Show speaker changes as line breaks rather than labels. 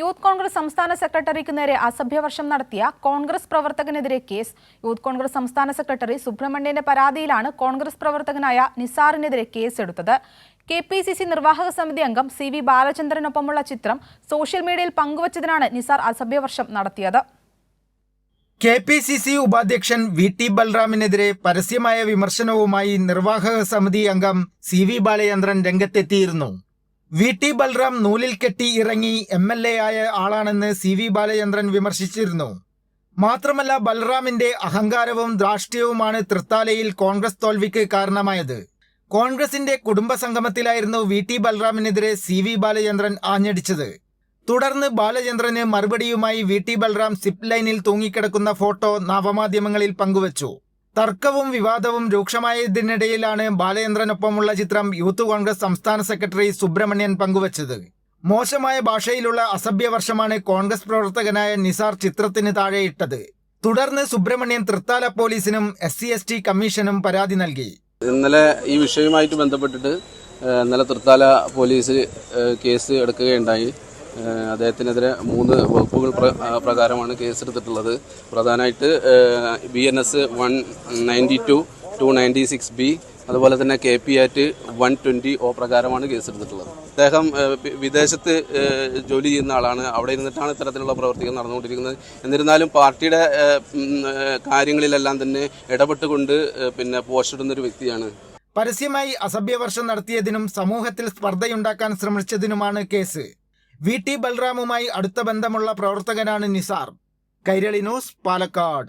Youth Congress സംസ്ഥാന സെക്രട്ടറിക്ക് നേരെ അസഭ്യവർഷം നടത്തിയ കോൺഗ്രസ് പ്രവർത്തകനെതിരെ കേസ്. യൂത്ത് കോൺഗ്രസ് സംസ്ഥാന സെക്രട്ടറി സുബ്രഹ്മണ്യന്റെ പരാതിയിലാണ് കോൺഗ്രസ് പ്രവർത്തകനായ നിസാറിനെതിരെ കേസെടുത്തത്. കെ പി സി സി നിർവാഹക സമിതി അംഗം സി വി ബാലചന്ദ്രനൊപ്പമുള്ള ചിത്രം സോഷ്യൽ മീഡിയയിൽ പങ്കുവച്ചതിനാണ് നിസാർ അസഭ്യവർഷം നടത്തിയത്.
കെ പി സി സി ഉപാധ്യക്ഷൻ വി ടി ബൽറാമിനെതിരെ പരസ്യമായ വിമർശനവുമായി നിർവാഹക സമിതി അംഗം സി വി ബാലചന്ദ്രൻ രംഗത്തെത്തിയിരുന്നു. വി ടി ബൽറാം നൂലിൽ കെട്ടി ഇറങ്ങി എം എൽ എ ആയ ആളാണെന്ന് സി വി ബാലചന്ദ്രൻ വിമർശിച്ചിരുന്നു. മാത്രമല്ല ബൽറാമിന്റെ അഹങ്കാരവും ദ്രാഷ്ട്യവുമാണ് തൃത്താലയിൽ കോൺഗ്രസ് തോൽവിക്ക് കാരണമായത്. കോൺഗ്രസിന്റെ കുടുംബ സംഗമത്തിലായിരുന്നു വി ടി ബൽറാമിനെതിരെ സി വി ബാലചന്ദ്രൻ ആഞ്ഞടിച്ചത്. തുടർന്ന് ബാലചന്ദ്രന് മറുപടിയുമായി വി ടി ബൽറാം സിപ്പ് ലൈനിൽ തൂങ്ങിക്കിടക്കുന്ന ഫോട്ടോ നവമാധ്യമങ്ങളിൽ പങ്കുവച്ചു. തർക്കവും വിവാദവും രൂക്ഷമായതിനിടയിലാണ് ബാലചന്ദ്രനൊപ്പമുള്ള ചിത്രം യൂത്ത് കോൺഗ്രസ് സംസ്ഥാന സെക്രട്ടറി സുബ്രഹ്മണ്യൻ പങ്കുവച്ചത്. മോശമായ ഭാഷയിലുള്ള അസഭ്യവർഷമാണ് കോൺഗ്രസ് പ്രവർത്തകനായ നിസാർ ചിത്രത്തിന് താഴെയിട്ടത് തുടർന്ന് സുബ്രഹ്മണ്യൻ തൃത്താല പോലീസിനും എസ് സി എസ് ടി കമ്മീഷനും പരാതി നൽകി.
ഇന്നലെ ഈ വിഷയവുമായിട്ട് ബന്ധപ്പെട്ടിട്ട് ഇന്നലെ തൃത്താല പോലീസ് കേസ് എടുക്കുകയുണ്ടായി. അദ്ദേഹത്തിനെതിരെ മൂന്ന് വകുപ്പുകൾ പ്രകാരമാണ് കേസെടുത്തിട്ടുള്ളത്. പ്രധാനമായിട്ട് B N S one ninety two two ninety six B അതുപോലെ തന്നെ K P act one twenty O പ്രകാരമാണ് കേസെടുത്തിട്ടുള്ളത്. അദ്ദേഹം വിദേശത്ത് ജോലി ചെയ്യുന്ന ആളാണ്. അവിടെ ഇരുന്നിട്ടാണ് ഇത്തരത്തിലുള്ള പ്രവർത്തികൾ നടന്നുകൊണ്ടിരിക്കുന്നത്. എന്നിരുന്നാലും പാർട്ടിയുടെ കാര്യങ്ങളിലെല്ലാം തന്നെ ഇടപെട്ടുകൊണ്ട് പിന്നെ പോസ്റ്റ് ഇടുന്ന ഒരു വ്യക്തിയാണ്.
പരസ്യമായി അസഭ്യവർഷം നടത്തിയതിനും സമൂഹത്തിൽ സ്പർദ്ധയുണ്ടാക്കാൻ ശ്രമിച്ചതിനുമാണ് കേസ്. വി ടി ബൽറാമുമായി അടുത്ത ബന്ധമുള്ള പ്രവർത്തകനാണ് നിസാർ. കൈരളി ന്യൂസ് പാലക്കാട്.